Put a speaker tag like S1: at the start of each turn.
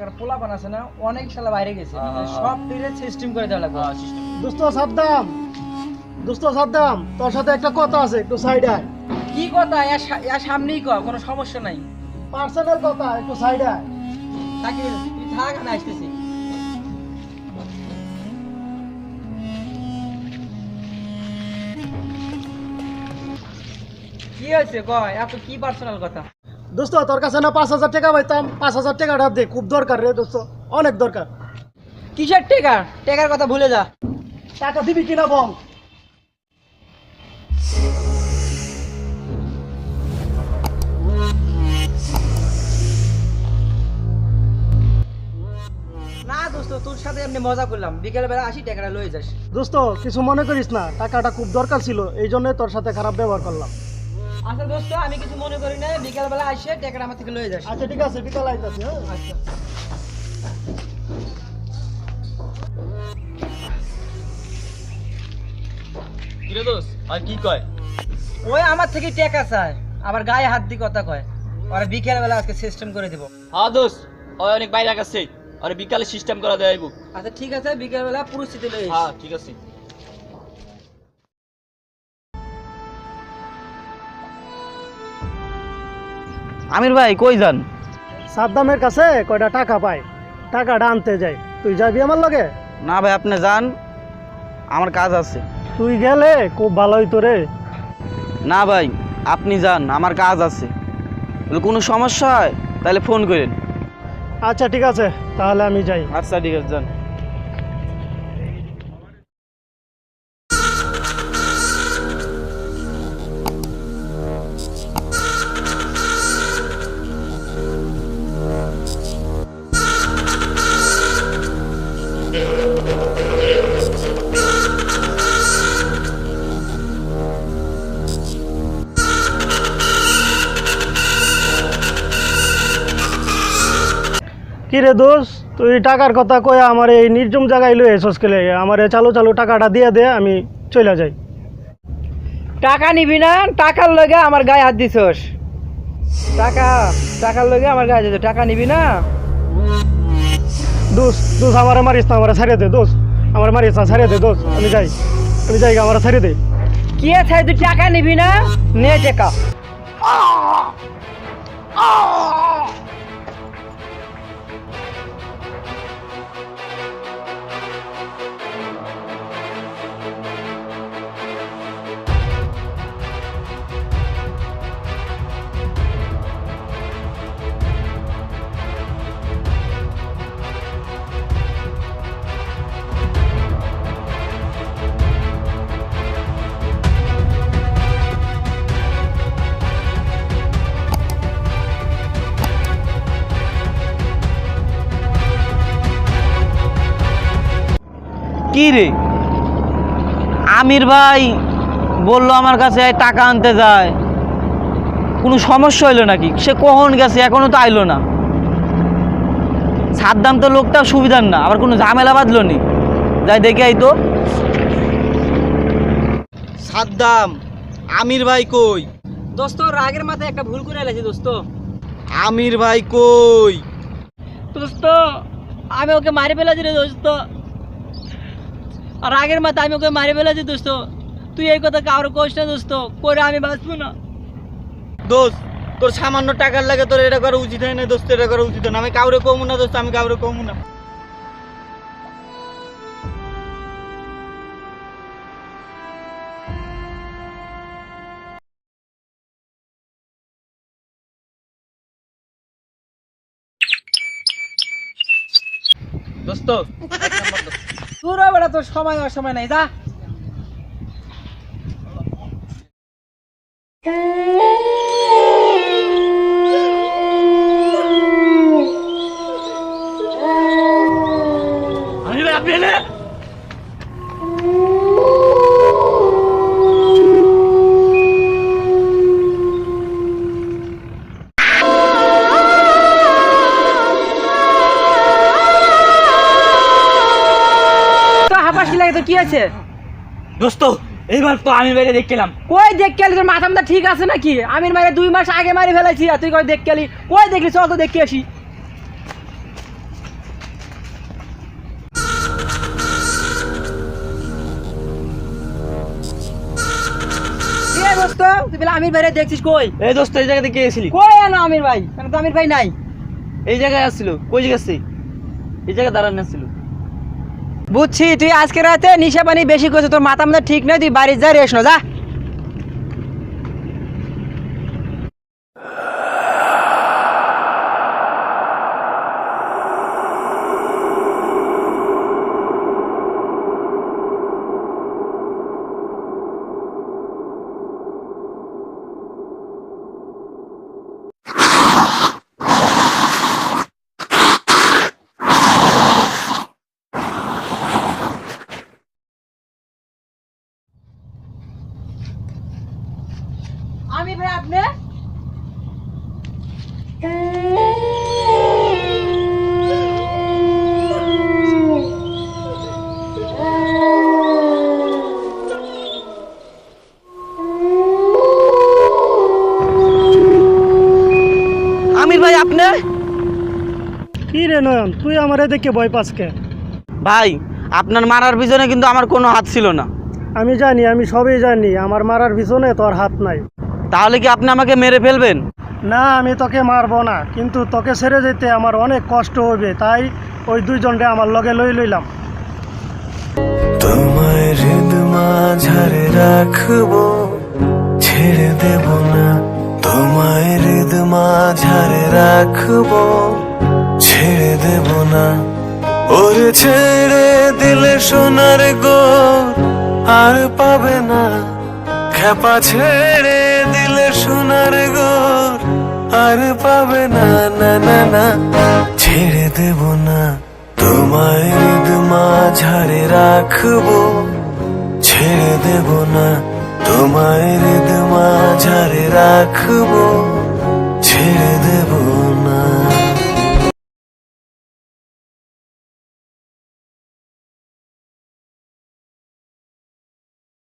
S1: এলাকার পোলা বানাছে না অনেক শালা বাইরে গেছে।
S2: হ্যাঁ, হ্যাঁ,
S1: সব দিলে সিস্টেম করে দেওয়া লাগবে।
S3: দোস্ত সাদ্দাম। দোস্ত সাদ্দাম তোর সাথে একটা কথা আছে একটু সাইড আয়।
S1: কি কথা? এর সামনেই কর কোনো সমস্যা নাই।
S3: পার্সোনাল কথা একটু সাইড আয়।
S1: থাকি তুই থাক আমি আসতেছি। কি হয়েছে? কয় এত কি পার্সোনাল কথা?
S3: দোস্ত তোর কাছে না পাঁচ হাজার টাকা পাইতাম। পাঁচ হাজার টাকাটা দে খুব দরকার রে দোস্ত অনেক দরকার।
S1: কিসের টেকা? টেকার কথা ভুলে যা।
S3: টাকা দিবি কিনা বল।
S1: না দোস্ত তোর সাথে এমনি মজা করলাম। বিকেল বেলা আসি টেকাটা লয়ে যাস।
S3: দোস্ত কিছু মনে করিস না টাকাটা খুব দরকার ছিল এই জন্যই তোর সাথে খারাপ ব্যবহার করলাম।
S1: আচ্ছা দোস্ত আমি কিছু মনে করি না। বিকেল বেলা আসে টেকাটা আমার থেকে লয়ে যাস।
S3: আচ্ছা ঠিক আছে বিকাল আইতাছি হ্যাঁ?
S1: আচ্ছা।
S2: কিরে দোষ আর কি কয়?
S1: ওই আমার থেকে টেকা চায় আবার গায়ে হাত দিয়ে কথা কয়। ওরা বিকেল বেলা আজকে সিস্টেম করে দিব।
S2: হ্যাঁ দোষ ওই অনেক বাইরে গেছে। আর বিকালে সিস্টেম করা দেয়
S1: আচ্ছা ঠিক আছে বিকেল বেলা পরিস্থিতি লয়ে আইস।
S2: হ্যাঁ ঠিক আছে।
S4: আমির ভাই কই যান?
S3: সাদ্দামের কাছে কয়টা টাকা পায় টাকাটা আনতে যাই। তুই যাবি আমার লগে?
S4: না ভাই আপনি যান আমার কাজ আছে।
S3: তুই গেলে খুব ভালো হইতো রে।
S4: না ভাই আপনি যান আমার কাজ আছে। কোনো সমস্যা হয়? তাহলে ফোন করেন।
S3: আচ্ছা ঠিক আছে তাহলে আমি যাই।
S4: আচ্ছা ঠিক আছে যান।
S3: কি রে দোষ? তুই টাকার কথা কয়ে আমার এই নির্জম জায়গায় লয়ে এসোস কেলে? আমার চালু চালু টাকাটা দিয়ে দে আমি চলে যাই।
S1: টাকা নিবি না টাকার লগে আমার গায়ে হাত দিছস। টাকা টাকার লগে আমার গায়ে দিছ টাকা নিবি না?
S3: দোষ দোষ আমার মারিস না আমার ছাড়িয়ে দে দোষ। আমার মারিস না ছাড়িয়ে দে দোষ। আমি যাই আমি যাই আমার ছাড়িয়ে দে।
S1: কি আছে? তুই টাকা নিবি না? নে টাকা।
S4: কি রে? আমির ভাই বলল আমার কাছে টাকা আনতে যায়। কোনো সমস্যা হইল নাকি? সে কখন গেছে? এখনও তো আইলো না। সাদ্দাম তো লোকটা সুবিধার না আবার কোনো ঝামেলা বাঁধলো নি? যাই দেখে আই তো। সাদ্দাম আমির ভাই কই?
S1: দোস্ত রাগের মাথায় একটা ভুল করে এলাছি দোস্ত।
S4: আমির ভাই কই?
S1: দোস্ত আমি ওকে মারি ফেলেছি রে দোস্ত। আর রাগের মাথায় আমি ওকে মারি ফেলেছি, দোস্ত। তুই এই কথা কারও কোষ না, দোস্ত। করে আমি বাঁচবো না।
S4: দোস্ত, তোর সামান্য টাকার লাগে তোর এটা করা উচিত হয় না দোস্ত, এটা করা উচিত না আমি কাউরে কমু না, দোস্ত, আমি কাউরে কমু না। দোস্ত
S1: তোর বেড়া তোর সময় অসময় সময় নাই যা। লাগে কি আছে?
S2: দোস্ত এইবার তো আমির ভাইকে
S1: কই তোর মাথা মাথা ঠিক আছে নাকি? আমির দুই মাস আগে মারি ফেলেছি আর তুই কই কই দেখলি? চল তো দেখে আসি। আমির দেখছিস কই?
S2: এই দোস্ত এই জায়গায় দেখে গেছিলি
S1: কই আমির ভাই? তো আমির ভাই নাই।
S2: এই জায়গায় আসছিল। কই জায়গা এই জায়গায় দাঁড়ানো আসছিল।
S1: বুঝছি, তুই আজকে রাতে নিশা পানি বেশি করছিস, তোর মাথা মাথা ঠিক নয় তুই বাড়ির যা রেস যা। ভাই আপনি?
S3: কি রে নয়ন তুই আমারে দেখে ভয় পাস কে?
S4: ভাই আপনার মারার পিছনে কিন্তু আমার কোনো হাত ছিল না।
S3: আমি জানি আমি সবই জানি আমার মারার পিছনে তোর হাত নাই।
S4: তাহলে কি আপনি আমাকে মেরে ফেলবেন?
S3: না আমি তোকে মারবো না কিন্তু তোকে ছেড়ে যেতে আমার অনেক কষ্ট হবে তাই ওই দুইজনরে আমার লগে লই লইলাম।
S5: হৃদ মাঝারে রাখব ছেড়ে দেব না। রাখব, ছেড়ে দেব না। ওরে ছেড়ে দিলে সোনার গো আর পাবে না। খেপা ছেড়ে দিলে সোনার গো আর পাবে না। না না না, ছেড়ে দেব না। তোমায় হৃদ মাঝারে রাখব, ছেড়ে দেব না। তোমায় হৃদ মাঝারে রাখব। ছেড়ে দেব না।